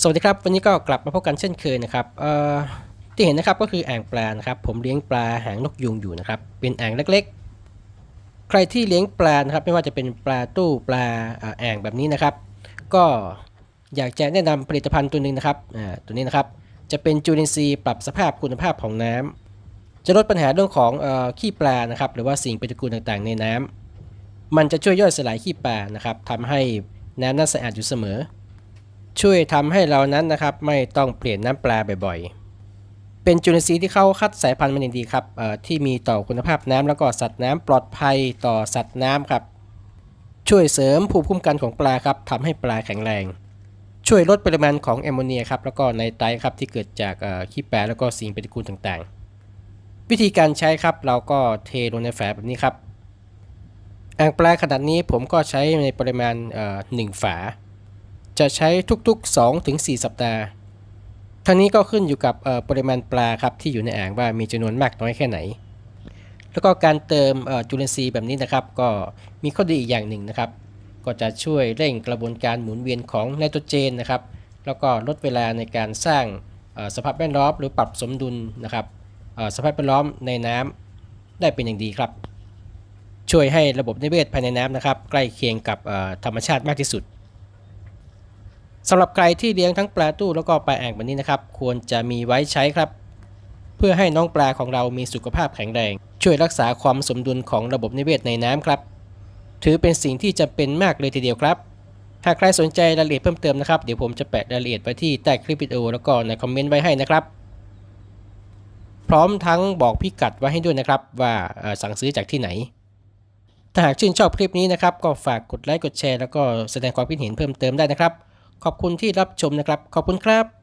สวัสดีครับ วันนี้ก็กลับมาพบกันเช่นเคยนะครับที่เห็นนะครับก็คืออ่างปลานะครับ ผมเลี้ยงปลาหางนกยูงอยู่นะครับ เป็นอ่างเล็กๆ ใครที่เลี้ยงปลานะครับ ไม่ว่าจะเป็นปลาตู้ปลาอ่าอ่งแบบนี้นะครับ ก็อยากจะแนะนำผลิตภัณฑ์ตัวหนึ่งนะครับตัวนี้นะครับ จะเป็นจุลินทรีย์ปรับสภาพคุณภาพของน้ำจะลดปัญหาเรื่องของอขี้ปลานะครับ หรือว่าสิ่งปฏิกูลต่างๆ ในน้ำมันจะช่วยย่อยสลายขี้ปลานะครับทำให้น้ำนั้นสะอาดอยู่เสมอ ช่วยทำให้เรานั้นนะครับไม่ต้องเปลี่ยนน้ำปลาบ่อยๆ เป็นจุลินทรีย์ที่เขาคัดสายพันธุ์มาอย่างดีครับที่มีต่อคุณภาพน้ำแล้วก็สัตว์น้ำปลอดภัยต่อสัตว์น้ำครับ ช่วยเสริมภูมิคุ้มกันของปลาครับทำให้ปลาแข็งแรง ช่วยลดปริมาณของแอมโมเนียครับแล้วก็ไนไตรท์ครับที่เกิดจากขี้ปลาแล้วก็สิ่งปฏิกูลต่างๆ วิธีการใช้ครับเราก็เทลงในแฝาแบบนี้ครับอ่างปลาขนาดนี้ผมก็ใช้ในปริมาณหนึ่งฝา จะใช้ทุกๆ 2-4 สัปดาห์ ทั้งนี้ก็ขึ้นอยู่กับปริมาณปลาครับที่อยู่ในอ่างว่ามีจำนวนมากน้อยแค่ไหน แล้วก็การเติมจุลินทรีย์แบบนี้นะครับก็มีข้อดีอีกอย่างหนึ่งนะครับ ก็จะช่วยเร่งกระบวนการหมุนเวียนของไนโตรเจนนะครับ แล้วก็ลดเวลาในการสร้างสภาพแวดล้อมหรือปรับสมดุลนะครับสภาพแวดล้อมในน้ำได้เป็นอย่างดีครับ ช่วยให้ระบบนิเวศภายในน้ำนะครับ ใกล้เคียงกับธรรมชาติมากที่สุด สำหรับใครที่เลี้ยงทั้งปลาตู้แล้วก็ปลาแอ่งแบบนี้นะครับ ควรจะมีไว้ใช้ครับ เพื่อให้น้องปลาของเรามีสุขภาพแข็งแรง ช่วยรักษาความสมดุลของระบบนิเวศในน้ำครับ ถือเป็นสิ่งที่จำเป็นมากเลยทีเดียวครับ หากใครสนใจรายละเอียดเพิ่มเติมนะครับ เดี๋ยวผมจะแปะรายละเอียดไว้ที่ใต้คลิปวิดีโอแล้วก็ในคอมเมนต์ไว้ให้นะครับ พร้อมทั้งบอกพิกัดไว้ให้ด้วยนะครับ ว่าสั่งซื้อจากที่ไหนถ้าหากชื่นชอบคลิปนี้นะครับ ก็ฝากกดไลค์กดแชร์แล้วก็แสดงความคิดเห็นเพิ่มเติมได้นะครับ ขอบคุณที่รับชมนะครับ ขอบคุณครับ